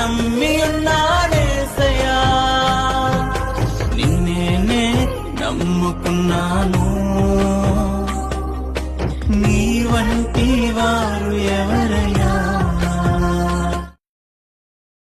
నమ్మి ఉన్నానేసయా నమ్ముకున్నాను. నీ వంటి